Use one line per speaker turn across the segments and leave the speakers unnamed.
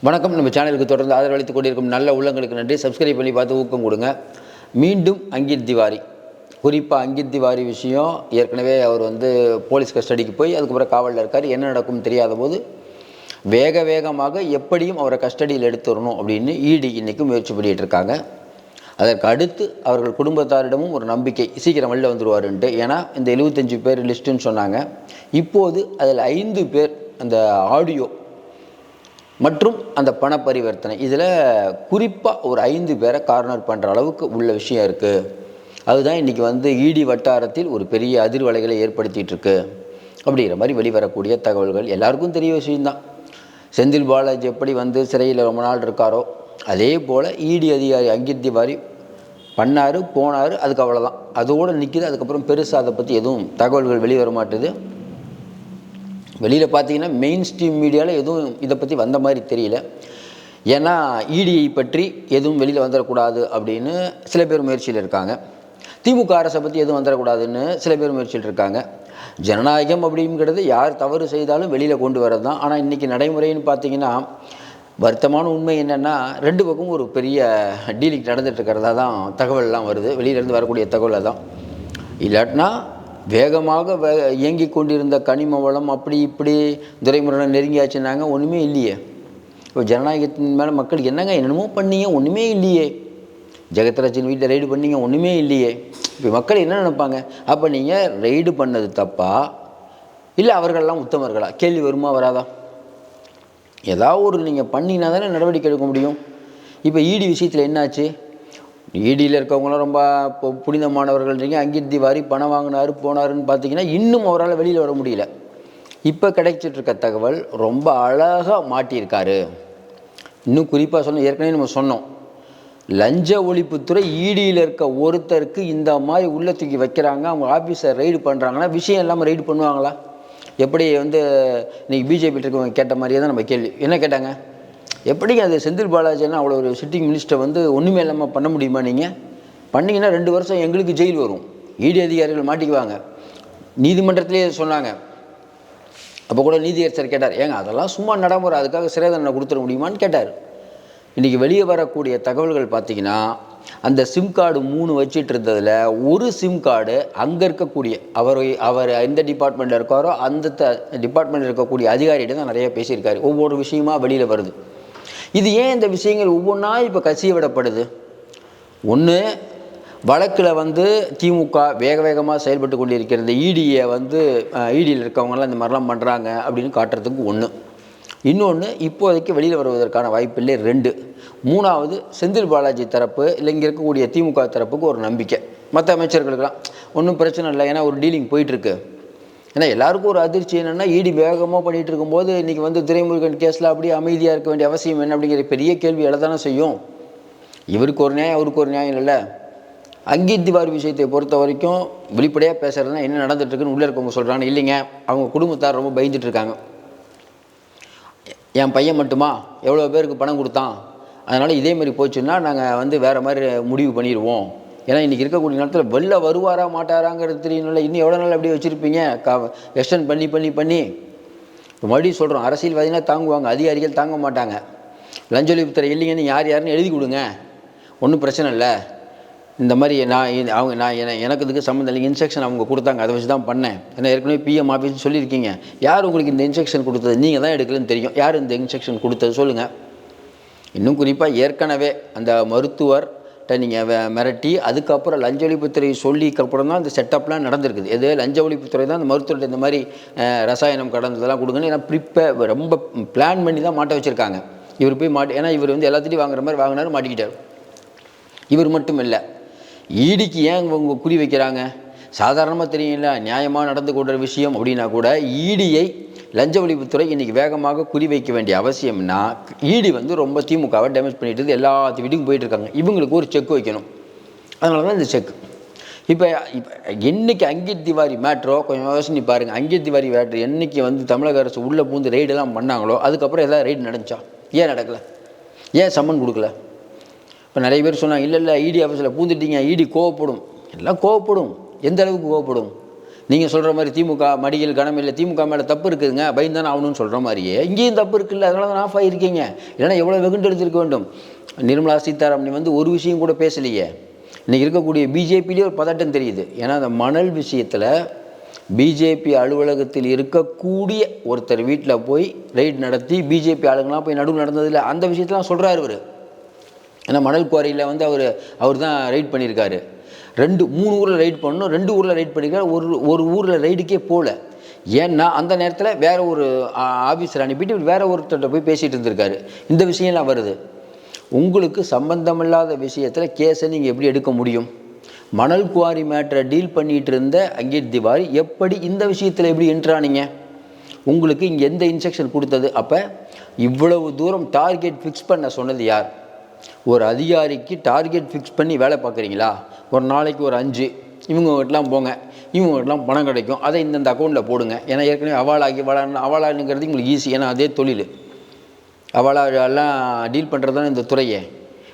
வணக்கம். நம்ம சேனலுக்கு தொடர்ந்து ஆதரவளித்துக் கொண்டிருக்கும் நல்ல உள்ளங்களுக்கு நன்றி. சப்ஸ்கிரைப் பண்ணி பார்த்து ஊக்கம் கொடுங்க. மீண்டும் அங்கித் திவாரி. குறிப்பாக அங்கித் திவாரி விஷயம் ஏற்கனவே அவர் வந்து போலீஸ் கஸ்டடிக்கு போய் அதுக்கப்புறம் காவலில் இருக்கார். என்ன நடக்கும் தெரியாத போது வேக வேகமாக எப்படியும் அவரை கஸ்டடியில் எடுத்துடணும் அப்படின்னு இடி இன்னைக்கு முயற்சி பண்ணிகிட்டு இருக்காங்க. அதற்கு அடுத்து அவர்கள் குடும்பத்தாரிடமும் ஒரு நம்பிக்கை சீக்கிரம் வெளில வந்துடுவாருன்ட்டு ஏன்னா இந்த எழுபத்தஞ்சு பேர் லிஸ்ட்டுன்னு சொன்னாங்க. இப்போது அதில் ஐந்து பேர் அந்த ஆடியோ மற்றும் அந்த பண பரிவர்த்தனை இதில் குறிப்பாக ஒரு ஐந்து பேரை கார்னர் பண்ணுற அளவுக்கு உள்ள விஷயம் இருக்குது அதுதான் இன்றைக்கி வந்து ஈடி வட்டாரத்தில் ஒரு பெரிய அதிர்வலைகளை ஏற்படுத்திகிட்ருக்கு அப்படிங்கிற மாதிரி வெளிவரக்கூடிய தகவல்கள் எல்லாருக்கும் தெரிய விஷயம்தான். செந்தில் பாலாஜி எப்படி வந்து சிறையில் ரொம்ப நாள் இருக்காரோ அதே போல் ஈடி அதிகாரி அங்கித் திவாரி பண்ணார் போனார் அதுக்கு அவ்வளோதான் அதோடு நிற்கிது அதுக்கப்புறம் பெருசாக அதை பற்றி எதுவும் தகவல்கள் வெளிவர மாட்டுது. வெளியில் பார்த்தீங்கன்னா மெயின் ஸ்ட்ரீம் மீடியாவில் எதுவும் இதை பற்றி வந்த மாதிரி தெரியல. ஏன்னா இடிஐ பற்றி எதுவும் வெளியில் வந்துடக்கூடாது அப்படின்னு சில பேர் முயற்சியில் இருக்காங்க. திமுக அரசை பற்றி எதுவும் வந்துடக்கூடாதுன்னு சில பேர் முயற்சியில் இருக்காங்க. ஜனநாயகம் அப்படிங்கிறது யார் தவறு செய்தாலும் வெளியில் கொண்டு வரது தான் ஆனால் இன்றைக்கி நடைமுறைன்னு பார்த்தீங்கன்னா வருத்தமான உண்மை என்னென்னா ரெண்டு பக்கமும் ஒரு பெரிய டீலிங் நடந்துட்டு இருக்கிறதா தான் தகவல்லாம் வருது. வெளியிலேருந்து வரக்கூடிய தகவல் தான் இல்லாட்டினா வேகமாக வே இயங்கி கொண்டிருந்த கனிம வளம் அப்படி இப்படி துரைமுருகனை நெருங்கியாச்சுன்னாங்க. ஒன்றுமே இல்லையே. இப்போ ஜனநாயகத்தின் மேலே மக்கள் என்னங்க என்னமோ பண்ணீங்க ஒன்றுமே இல்லையே. ஜெகத்ராஜின் வீட்டில் ரைடு பண்ணீங்க ஒன்றுமே இல்லையே. இப்போ மக்கள் என்ன நினைப்பாங்க? அப்போ நீங்கள் ரைடு பண்ணது தப்பா? இல்லை அவர்கள்லாம் உத்தமர்களா? கேள்வி வருமா வராதா? ஏதாவது ஒரு நீங்கள் பண்ணிங்கன்னா தானே நடவடிக்கை எடுக்க முடியும். இப்போ இடி விஷயத்தில் என்னாச்சு? ஈடியில் இருக்கவங்களாம் ரொம்ப புனிதமானவர்கள்ன்றீங்க. அங்கிருந்து திவாரி பணம் வாங்கினார் போனாருன்னு பார்த்தீங்கன்னா இன்னும் அவரால் வெளியில் வர முடியல. இப்போ கிடைச்சிட்டு இருக்க தகவல் ரொம்ப அழகாக மாட்டியிருக்காரு. இன்னும் குறிப்பாக சொன்ன ஏற்கனவே நம்ம சொன்னோம். லஞ்ச ஒழிப்புத்துறை ஈடியில் இருக்க ஒருத்தருக்கு இந்த மாதிரி உள்ள தூக்கி வைக்கிறாங்க. அவங்க ஆஃபீஸை ரைடு பண்ணுறாங்கன்னா விஷயம் இல்லாமல் ரைடு பண்ணுவாங்களா? எப்படி வந்து இன்றைக்கி பிஜேபி இருக்கவங்க கேட்ட மாதிரியே தான் நம்ம கேள்வி. என்ன கேட்டாங்க? எப்படிங்க அது செந்தில் பாலாஜினா அவ்வளோ ஒரு சிட்டிங் மினிஸ்டர் வந்து ஒன்றுமே இல்லாமல் பண்ண முடியுமா நீங்கள் பண்ணிங்கன்னா ரெண்டு வருஷம் எங்களுக்கு ஜெயில் வரும். இடி அதிகாரிகள் மாட்டிக்குவாங்க. நீதிமன்றத்திலே சொன்னாங்க. அப்போ கூட நீதியரசர் கேட்டார் ஏங்க அதெல்லாம் சும்மா நடைமுறை அதுக்காக சிறை தண்டனை கொடுத்துட முடியுமான்னு கேட்டார். இன்றைக்கி வெளியே வரக்கூடிய தகவல்கள் பார்த்தீங்கன்னா அந்த சிம் கார்டு மூணு வச்சுட்டு இருந்ததில் ஒரு சிம் கார்டு அங்கே இருக்கக்கூடிய அவர் அவர் எந்த டிபார்ட்மெண்ட்டில் இருக்காரோ அந்த டிபார்ட்மெண்ட்டில் இருக்கக்கூடிய அதிகாரிகிட்ட தான் நிறைய பேசியிருக்காரு. ஒவ்வொரு விஷயமா வெளியில் வருது. இது ஏன் இந்த விஷயங்கள் ஒவ்வொன்றா இப்போ கசிய விடப்படுது? ஒன்று வழக்கில் வந்து திமுக வேக வேகமாக செயல்பட்டு கொண்டிருக்கிறது. இடியை வந்து இடியில் இருக்கவங்கலாம் இந்த மாதிரிலாம் பண்ணுறாங்க அப்படின்னு காட்டுறதுக்கு ஒன்று இன்னொன்று இப்போதைக்கு வெளியில் வருவதற்கான வாய்ப்பில்லை ரெண்டு. மூணாவது செந்தில் பாலாஜி தரப்பு இல்லை இங்கே இருக்கக்கூடிய திமுக தரப்புக்கு ஒரு நம்பிக்கை. மற்ற அமைச்சர்களுக்கெல்லாம் ஒன்றும் பிரச்சனை இல்லை ஏன்னா ஒரு டீலிங் போயிட்டுருக்கு ஏன்னா எல்லாருக்கும் ஒரு அதிர்ச்சி என்னென்னா ஈடி வேகமாக பண்ணிகிட்டு இருக்கும்போது இன்றைக்கி வந்து துரைமுருகன் கேஸில் அப்படியே அமைதியாக இருக்க வேண்டிய அவசியம் என்ன அப்படிங்கிற பெரிய கேள்வி எழதானே செய்யும். இவருக்கு ஒரு நியாயம் அவருக்கு ஒரு நியாயம் இல்லைல்ல. அங்கித் திவாரி விஷயத்தை பொறுத்த வரைக்கும் வெளிப்படையாக பேசுகிறதுனா என்ன நடந்துட்டுருக்குன்னு உள்ளே இருக்கவங்க சொல்கிறாங்க இல்லைங்க அவங்க குடும்பத்தார் ரொம்ப பயந்துட்டு இருக்காங்க. என் பையன் மட்டுமா? எவ்வளோ பேருக்கு பணம் கொடுத்தான்? அதனால் இதே மாதிரி போச்சுன்னா நாங்கள் வந்து வேறு மாதிரி முடிவு பண்ணிடுவோம். ஏன்னா இன்றைக்கி இருக்கக்கூடிய நேரத்தில் வெளில வருவாரா மாட்டாராங்கிறது தெரியணும்ல. இன்னும் எவ்வளோ நாள் அப்படியே வச்சுருப்பீங்க? கா எக்ஸ்டன் பண்ணி பண்ணி பண்ணி. இப்போ மறுபடியும் சொல்கிறோம் அரசியல்வாதினா தாங்குவாங்க. அதிகாரிகள் தாங்க மாட்டாங்க. லஞ்ச ஒழிப்புத்துறை இல்லைங்கன்னு யார் யாருன்னு எழுதி கொடுங்க. ஒன்றும் பிரச்சனை இல்லை. இந்த மாதிரி நான் அவங்க நான் எனக்கு இதுக்கு சம்மந்தம் இல்லை இன்ஸ்ட்ரக்ஷன் அவங்க கொடுத்தாங்க. அதை வச்சு தான் பண்ணேன். ஏன்னா ஏற்கனவே பிஎம் ஆஃபீஸ் சொல்லியிருக்கீங்க. யார் உங்களுக்கு இந்த இன்ஸ்ட்ரக்ஷன் கொடுத்தது? நீங்கள் தான் எடுக்கலன்னு தெரியும். யார் இந்த இன்ஸ்ட்ரக்ஷன் கொடுத்தது? சொல்லுங்கள் இன்னும் குறிப்பாக ஏற்கனவே அந்த மருத்துவர் நீங்கள் மிரட்டி அதுக்கப்புறம் லஞ்ச ஒழிப்புத்துறை சொல்லிக்கப்புறம் தான் இந்த செட்டப்லாம் நடந்திருக்குது. எது லஞ்ச ஒழிப்புத்துறை தான் அந்த மருத்துவர்கிட்ட இந்த மாதிரி ரசாயனம் கடந்ததெல்லாம் கொடுங்கன்னு ஏன்னா ப்ரிப்பே ரொம்ப பிளான் பண்ணி தான் மாட்ட வச்சுருக்காங்க. இவர் போய் மாட்டி ஏன்னா இவர் வந்து எல்லாத்துலேயும் வாங்குற மாதிரி வாங்கினாரு மாட்டிக்கிட்டார். இவர் மட்டும் இல்லை. ஈடிக்கு ஏன் இவங்க குறி வைக்கிறாங்க? சாதாரணமாக தெரியல நியாயமாக நடந்து கொள்கிற விஷயம் அப்படின்னா கூட ஈடியை லஞ்ச ஒழிப்புத்துறை இன்றைக்கி வேகமாக குறி வைக்க வேண்டிய அவசியம்னா ஈடி வந்து ரொம்ப திமுகவை டேமேஜ் பண்ணிட்டு எல்லாத்து வீட்டுக்கும் போயிட்டு இருக்காங்க. இவங்களுக்கு ஒரு செக் வைக்கணும். அதனால தான் இந்த செக் இப்போ இப்போ என்றைக்கு அங்கித் திவாரி மேட்ரோ கொஞ்சம் யோசனை பாருங்கள் அங்கித் திவாரி மேட்ரு என்னைக்கு வந்து தமிழக அரசு உள்ளே பூந்து ரெய்டெல்லாம் பண்ணாங்களோ அதுக்கப்புறம் எதாவது ரெய்டு நடந்துச்சா? ஏன் நடக்கலை? ஏன் சம்மன் கொடுக்கல? இப்போ நிறைய பேர் சொன்னாங்க இல்லை இல்லை இடி ஆஃபீஸில் பூந்துட்டீங்க. இடி கோவப்படும். எல்லாம் கோவப்படும். எந்த அளவுக்கு கோவப்படும்? நீங்கள் சொல்கிற மாதிரி திமுக மடியில் கனம் இல்லை திமுக மேலே தப்பு இருக்குதுங்க பயந்தானே ஆகணும்னு சொல்கிற மாதிரியே இங்கேயும் தப்பு இருக்குல்ல அதனால தான் ஆஃப் ஆகியிருக்கீங்க இல்லைன்னா எவ்வளோ வெகுண்டு எடுத்திருக்க வேண்டும்? நிர்மலா சீதாராமன் வந்து ஒரு விஷயம் கூட பேசலையே. இன்றைக்கி இருக்கக்கூடிய பிஜேபியிலே ஒரு பதட்டம் தெரியுது. ஏன்னா அந்த மணல் விஷயத்தில் பிஜேபி அலுவலகத்தில் இருக்கக்கூடிய ஒருத்தர் வீட்டில் போய் ரைட் நடத்தி பிஜேபி ஆளுங்களாம் போய் நடுவு நடந்ததில்லை அந்த விஷயத்தெலாம் சொல்கிறாரு இவர். ஏன்னா மணல் குவாரியில் வந்து அவர் அவர் தான் ரைட் பண்ணியிருக்காரு. ரெண்டு மூணு ஊரில் ரைட் பண்ணணும் ரெண்டு ஊரில் ரைட் பண்ணிக்கிற ஒரு ஒரு ஊரில் ரைடுக்கே போகல ஏன்னா அந்த நேரத்தில் வேறு ஒரு ஆஃபீஸர் அனுப்பிட்டு இவர் ஒருத்தர்கிட்ட போய் பேசிகிட்டு இருந்திருக்காரு. இந்த விஷயம்லாம் வருது. உங்களுக்கு சம்பந்தமில்லாத விஷயத்தில் கேஸை நீங்கள் எப்படி எடுக்க முடியும்? மணல் குவாரி மேட்டரை டீல் பண்ணிகிட்டு இருந்த அங்கீர் திவாரி எப்படி இந்த விஷயத்தில் எப்படி என்ட்ரானீங்க உங்களுக்கு இங்கே எந்த இன்ஸ்ட்ரக்ஷன் கொடுத்தது? அப்போ இவ்வளவு தூரம் டார்கெட் ஃபிக்ஸ் பண்ண சொன்னது யார்? ஒரு அதிகாரிக்கு டார்கெட் ஃபிக்ஸ் பண்ணி வேலை பார்க்குறீங்களா? ஒரு நாளைக்கு ஒரு அஞ்சு இவங்க வீட்டெலாம் போங்க இவங்க வீட்டெலாம் பணம் கிடைக்கும் அதை இந்தந்த அக்கௌண்ட்டில் போடுங்க. ஏன்னா ஏற்கனவே அவாலாகி அவாலா அவாலாங்கிறது உங்களுக்கு ஈஸி ஏன்னா அதே தொழில். அவளா எல்லாம் டீல் பண்ணுறது தான் இந்த துறையே.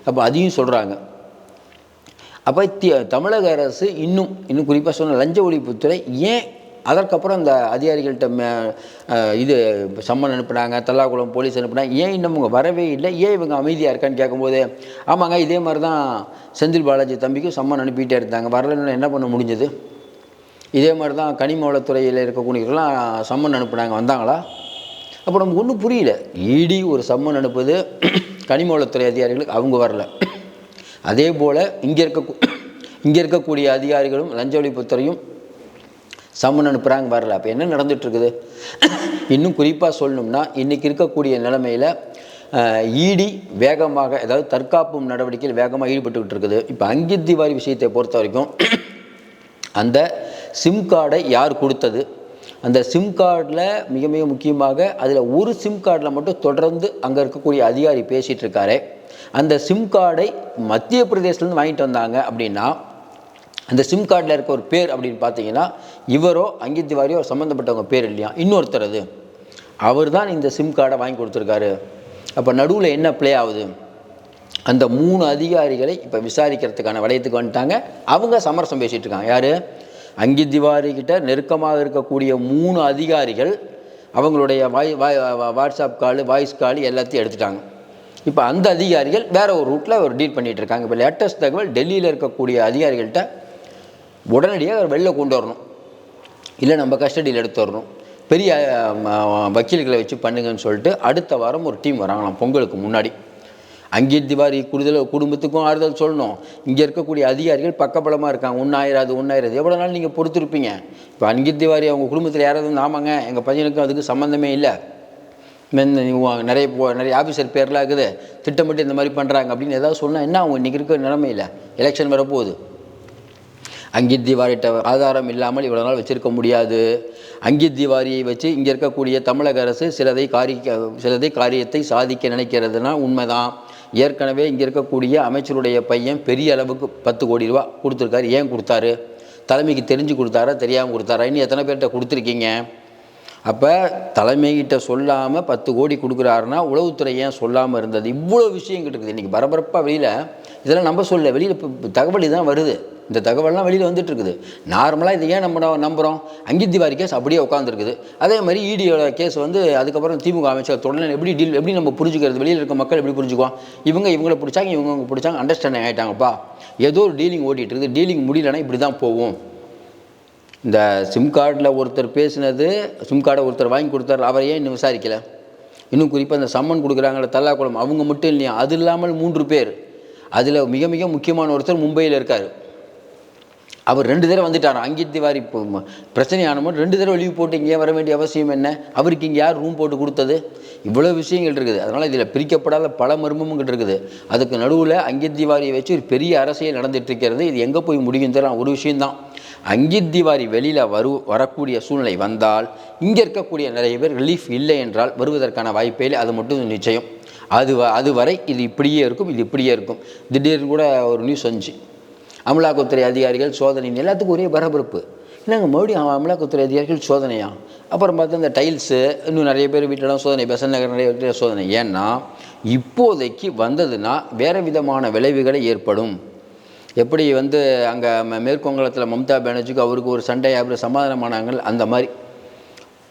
அப்போ அதையும் சொல்கிறாங்க அப்போ தி தமிழக அரசு இன்னும் இன்னும் குறிப்பாக சொன்ன லஞ்ச ஒழிப்புத்துறை ஏன் அதற்கப்புறம் அந்த அதிகாரிகள்கிட்ட மே இது சம்மன் அனுப்புனாங்க தல்லாக்குளம் போலீஸ் அனுப்புனாங்க. ஏன் இன்னும் இவங்க வரவே இல்லை? ஏன் இவங்க அமைதியாக இருக்கான்னு கேட்கும்போது ஆமாங்க இதே மாதிரி தான் செந்தில் பாலாஜி தம்பிக்கும் சம்மன் அனுப்பிட்டே இருந்தாங்க. வரலன்னு என்ன பண்ண முடிஞ்சது? இதே மாதிரி தான் கனிமவளத்துறையில் இருக்கக்கூடியவர்கள்லாம் சம்மன் அனுப்புனாங்க. வந்தாங்களா? அப்போ நமக்கு ஒன்றும் புரியல. இடி ஒரு சம்மன் அனுப்புது. கனிமவளத்துறை அதிகாரிகளுக்கு அவங்க வரல. அதே போல் இங்கே இருக்க இங்கே இருக்கக்கூடிய அதிகாரிகளும் லஞ்ச ஒழிப்புத்துறையும் சம்மன் அனுப்புகிறாங்க வரல அப்போ என்ன நடந்துகிட்ருக்குது இன்னும் குறிப்பாக சொல்லணும்னா இன்றைக்கி இருக்கக்கூடிய நிலைமையில் இடி வேகமாக அதாவது தற்காப்பு நடவடிக்கையில் வேகமாக ஈடுபட்டுக்கிட்டு இருக்குது இப்போ அங்கித் திவாரி விஷயத்தை பொறுத்த வரைக்கும் அந்த சிம் கார்டை யார் கொடுத்தது? அந்த சிம் கார்டில் மிக மிக முக்கியமாக அதில் ஒரு சிம் கார்டில் மட்டும் தொடர்ந்து அங்கே இருக்கக்கூடிய அதிகாரி பேசிகிட்டு இருக்காரு அந்த சிம் கார்டை மத்திய பிரதேசத்துலேருந்து வாங்கிட்டு வந்தாங்க அப்படின்னா அந்த சிம் கார்டில் இருக்க ஒரு பேர் அப்படின்னு பார்த்தீங்கன்னா இவரோ அங்கித் திவாரியோ சம்மந்தப்பட்டவங்க பேர் இல்லையா? இன்னொருத்தர் அது. அவர் தான் இந்த சிம் கார்டை வாங்கி கொடுத்துருக்காரு. அப்போ நடுவில் என்ன ப்ளே ஆகுது? அந்த மூணு அதிகாரிகளை இப்போ விசாரிக்கிறதுக்கான வளையத்துக்கு வந்துட்டாங்க. அவங்க சமரசம் பேசிகிட்டு இருக்காங்க. யார்? அங்கித் திவாரி கிட்ட நெருக்கமாக இருக்கக்கூடிய மூணு அதிகாரிகள் அவங்களுடைய வாய் வாய் வாட்ஸ்அப் காலு வாய்ஸ் காலு எல்லாத்தையும் எடுத்துட்டாங்க. இப்போ அந்த அதிகாரிகள் வேற ஒரு ரூட்டில் ஒரு டீல் பண்ணிகிட்டு இருக்காங்க. இப்போ லேட்டஸ்ட் தகவல் டெல்லியில் இருக்கக்கூடிய அதிகாரிகள்கிட்ட உடனடியாக அவர் வெளில கொண்டு வரணும். இல்லை நம்ம கஸ்டடியில் எடுத்து வரணும். பெரிய வக்கீல்களை வச்சு பண்ணுங்கன்னு சொல்லிட்டு அடுத்த வாரம் ஒரு டீம் வராங்களாம் பொங்கலுக்கு முன்னாடி. அங்கே திவாரி கூடுதல் குடும்பத்துக்கும் ஆறுதல் சொல்லணும். இங்கே இருக்கக்கூடிய அதிகாரிகள் பக்கபலமாக இருக்காங்க. ஒன்றாயிராது ஒன்றாயிராது எவ்வளோ நாள் நீங்கள் பொறுத்திருப்பீங்க? இப்போ அங்கே திவாரி அவங்க குடும்பத்தில் யாராவது வந்து ஆமாங்க எங்கள் பையனுக்கும் அதுக்கு சம்மந்தமே இல்லை. நிறைய நிறைய ஆஃபீஸர் பேர்லாம் இருக்குது. திட்டமிட்டு இந்த மாதிரி பண்ணுறாங்க அப்படின்னு ஏதாவது சொன்னால் என்ன அவங்க இன்றைக்கி இருக்க நிலமையில்? எலெக்ஷன் வரப்போகுது. அங்கித் திவாரிட்ட ஆதாரம் இல்லாமல் இவ்வளோ நாள் வச்சிருக்க முடியாது. அங்கித் திவாரியை வச்சு இங்கே இருக்கக்கூடிய தமிழக அரசு சிலதை காரிய சிலதை காரியத்தை சாதிக்க நினைக்கிறதுனா உண்மைதான். ஏற்கனவே இங்கே இருக்கக்கூடிய அமைச்சருடைய பையன் பெரிய அளவுக்கு பத்து கோடி ரூபா கொடுத்துருக்காரு. ஏன் கொடுத்தாரு? தலைமைக்கு தெரிஞ்சு கொடுத்தாரா? தெரியாமல் கொடுத்தாரா? இன்னும் எத்தனை பேர்கிட்ட கொடுத்துருக்கீங்க? அப்போ தலைமைகிட்ட சொல்லாமல் பத்து கோடி கொடுக்குறாருன்னா உளவுத்துறை ஏன் சொல்லாமல் இருந்தது? இவ்வளோ விஷயம் இருக்குது. இன்றைக்கி பரபரப்பாக வெளியில் இதெல்லாம் நம்ம சொல்ல வெளியில் இப்போ தகவல் தான் வருது. இந்த தகவல்லாம் வெளியில் வந்துட்டு இருக்குது நார்மலாக இதை ஏன் நம்ம நம்புகிறோம் அங்கித் திவாரி கேஸ் அப்படியே உட்காந்துருக்குது அதே மாதிரி இடியோட கேஸ் வந்து அதுக்கப்புறம் திமுக அமைச்சர் தொடர்ந்து எப்படி டீல் எப்படி நம்ம புரிஞ்சுக்கிறது? வெளியில் இருக்க மக்கள் எப்படி புரிஞ்சுக்குவோம் இவங்க இவங்களை பிடிச்சாங்க இவங்க இவங்க பிடிச்சாங்க அண்டர்ஸ்டாண்டிங் ஆகிட்டாங்கப்பா ஏதோ ஒரு டீலிங் ஓட்டிகிட்டு இருக்குது டீலிங் முடியலன்னா இப்படி தான் போகும். இந்த சிம் கார்டில் ஒருத்தர் பேசினது சிம் கார்டை ஒருத்தர் வாங்கி கொடுத்தாரு. அவரை ஏன் இன்னும் விசாரிக்கல? இன்னும் குறிப்பாக இந்த சம்மன் கொடுக்குறாங்களே தல்லாக்குளம். அவங்க மட்டும் இல்லையா? அது இல்லாமல் மூன்று பேர். அதில் மிக மிக முக்கியமான ஒருத்தர் மும்பையில் இருக்கார். அவர் ரெண்டு தடவை வந்துட்டாராம் அங்கித் திவாரி இப்போ பிரச்சனை ஆனமோ ரெண்டு தடவை லீவ் போட்டு இங்கே வர வேண்டிய அவசியம் என்ன? அவருக்கு இங்கே யார் ரூம் போட்டு கொடுத்தது? இவ்வளோ விஷயங்கள் இருக்குது. அதனால் இதில் பிரிக்கப்படாத பல மர்மங்கள் இருக்குது. அதுக்கு நடுவில் அங்கித் திவாரியை வச்சு ஒரு பெரிய அரசியல் நடந்துகிட்ருக்கிறது இது எங்கே போய் முடியும் தெரியும் ஒரு விஷயந்தான் அங்கித் திவாரி வெளியில் வரு வரக்கூடிய சூழ்நிலை வந்தால் இங்கே இருக்கக்கூடிய நிறைய பேர் ரிலீஃப் இல்லை என்றால் வருவதற்கான வாய்ப்பே இல்லை. அது மட்டும் நிச்சயம். அது வ- அது வரை இது இப்படியே இருக்கும். இது இப்படியே இருக்கும். திடீர்னு கூட ஒரு நியூஸ் வந்துச்சு. அமலாக்கத்துறை அதிகாரிகள் சோதனை எல்லாத்துக்கும் ஒரே பரபரப்பு. என்னங்க மறுபடியும் அமலாக்கத்துறை அதிகாரிகள் சோதனையா? அப்புறம் பார்த்தா இந்த டைல்ஸு இன்னும் நிறைய பேர் வீட்டிலலாம் சோதனை பெசன் நகர் நிறைய வீட்டில் சோதனை. ஏன்னா இப்போதைக்கு வந்ததுன்னா வேறு விதமான விளைவுகளை ஏற்படும். எப்படி வந்து அங்கே மேற்குவங்கலத்தில் மம்தா பானர்ஜிக்கு அவருக்கு ஒரு சண்டை அப்புறம் சமாதானமானாங்கள் அந்த மாதிரி.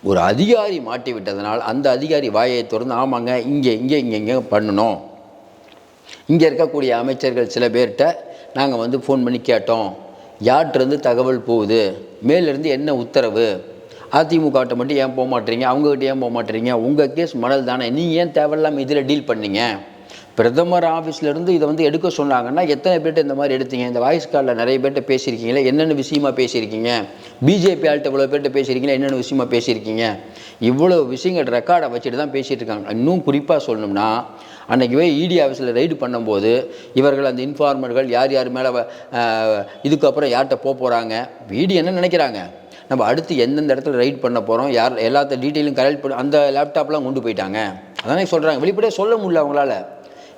ஒரு அதிகாரி மாட்டி விட்டதனால் அந்த அதிகாரி வாயை திறந்து ஆமாங்க இங்கே இங்கே இங்கே இங்கே பண்ணணும். இங்கே இருக்கக்கூடிய அமைச்சர்கள் சில பேர்கிட்ட நாங்கள் வந்து ஃபோன் பண்ணி கேட்டோம். யார்கிட்டருந்து தகவல் போகுது? மேலேருந்து என்ன உத்தரவு? அதிமுகட்ட மட்டும் ஏன் போக மாட்டீங்க அவங்ககிட்ட ஏன் போக மாட்டீங்க உங்கள் கேஸ் மணல் தானே? நீ ஏன் தேவையில்லாமல் இதில் டீல் பண்ணீங்க? பிரதமர் ஆஃபீஸ்லேருந்து இதை வந்து எடுக்க சொன்னாங்கன்னா எத்தனை பேர்ட்ட இந்த மாதிரி எடுத்தீங்க? இந்த வாய்ஸ் காலில் நிறைய பேர்ட்ட பேசியிருக்கீங்களா என்னென்ன விஷயமா பேசியிருக்கீங்க? பிஜேபி ஆள்கிட்ட இவ்வளோ பேர்ட்ட பேசியிருக்கீங்களா என்னென்ன விஷயமா பேசியிருக்கீங்க? இவ்வளோ விஷயங்கள் ரெக்கார்டை வச்சுட்டு தான் பேசிகிட்டு இருக்காங்க இன்னும் குறிப்பாக சொல்லணும்னா அன்றைக்கி போய் இடி ஆஃபீஸில் ரைடு பண்ணும்போது இவர்கள் அந்த இன்ஃபார்மர்கள் யார் யார் மேலே இதுக்கப்புறம் யார்கிட்ட போக போகிறாங்க இடி என்ன நினைக்கிறாங்க? நம்ம அடுத்து எந்தெந்த இடத்துல ரைட் பண்ண போகிறோம் யார் எல்லாத்த டீட்டெயிலும் கலெக்ட் பண்ண அந்த லேப்டாப்லாம் கொண்டு போயிட்டாங்க. அதானே சொல்கிறாங்க வெளிப்படையாக சொல்ல முடியல அவங்களால.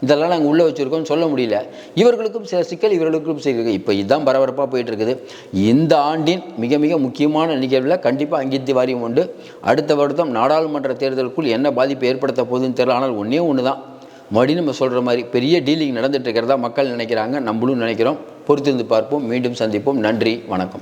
இதெல்லாம் நாங்கள் உள்ளே வச்சுருக்கோம்னு சொல்ல முடியல. இவர்களுக்கும் சில சிக்கல் இவர்களுக்கும் சிக்கல். இப்போ இதுதான் பரபரப்பாக போயிட்டுருக்குது. இந்த ஆண்டின் மிக மிக முக்கியமான நிகழ்வில் கண்டிப்பாக அங்கீத்தி வாரியம் உண்டு. அடுத்த வருடம் நாடாளுமன்ற தேர்தலுக்குள் என்ன பாதிப்பு ஏற்படுத்த போகுதுன்னு தெரியல. ஆனால் ஒன்றே ஒன்று தான் மறுபடியும் நம்ம சொல்கிற மாதிரி பெரிய டீலிங் நடந்துகிட்டு இருக்கிறதா மக்கள் நினைக்கிறாங்க. நம்மளும் நினைக்கிறோம். பொறுத்திருந்து பார்ப்போம். மீண்டும் சந்திப்போம். நன்றி. வணக்கம்.